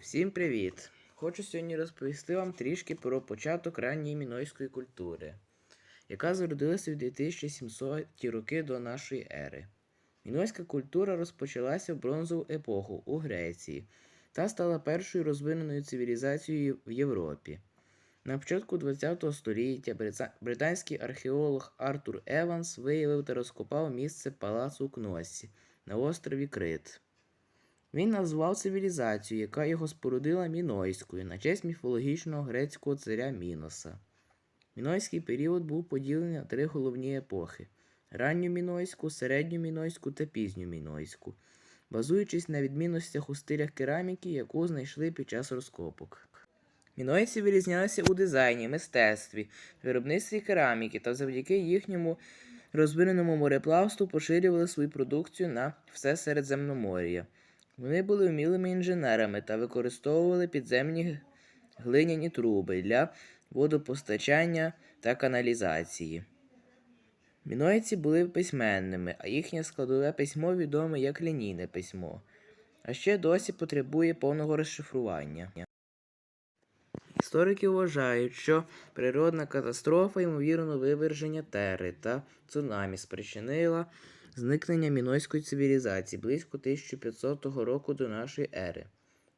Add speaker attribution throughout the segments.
Speaker 1: Всім привіт! Хочу сьогодні розповісти вам трішки про початок ранньої мінойської культури, яка зародилася в 2700 роки до нашої ери. Мінойська культура розпочалася в бронзову епоху у Греції та стала першою розвиненою цивілізацією в Європі. На початку ХХ століття британський археолог Артур Еванс виявив та розкопав місце палацу у Кносі на острові Крит. Він назвав цивілізацію, яка його спорудила Мінойською на честь міфологічного грецького царя Міноса. Мінойський період був поділений на три головні епохи: ранню Мінойську, середню Мінойську та пізню Мінойську, базуючись на відмінностях у стилях кераміки, яку знайшли під час розкопок. Мінойці вирізнялися у дизайні, мистецтві, виробництві кераміки та завдяки їхньому розвиненому мореплавству поширювали свою продукцію на все Середземномор'я. Вони були вмілими інженерами та використовували підземні глиняні труби для водопостачання та каналізації. Мінойці були письменними, а їхнє складове письмо відоме як лінійне письмо, а ще досі потребує повного розшифрування. Історики вважають, що природна катастрофа, ймовірно, виверження Терри та цунамі спричинила зникнення мінойської цивілізації близько 1500 року до нашої ери.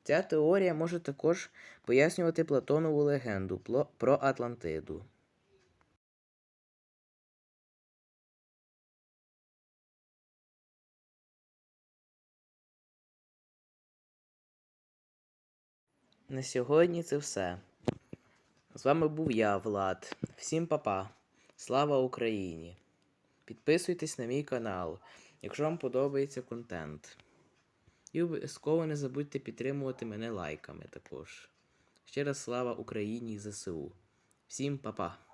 Speaker 1: Ця теорія може також пояснювати Платонову легенду про Атлантиду. На сьогодні це все. З вами був я, Влад. Всім па-па. Слава Україні! Підписуйтесь на мій канал, якщо вам подобається контент. І обов'язково не забудьте підтримувати мене лайками також. Ще раз слава Україні і ЗСУ. Всім па-па!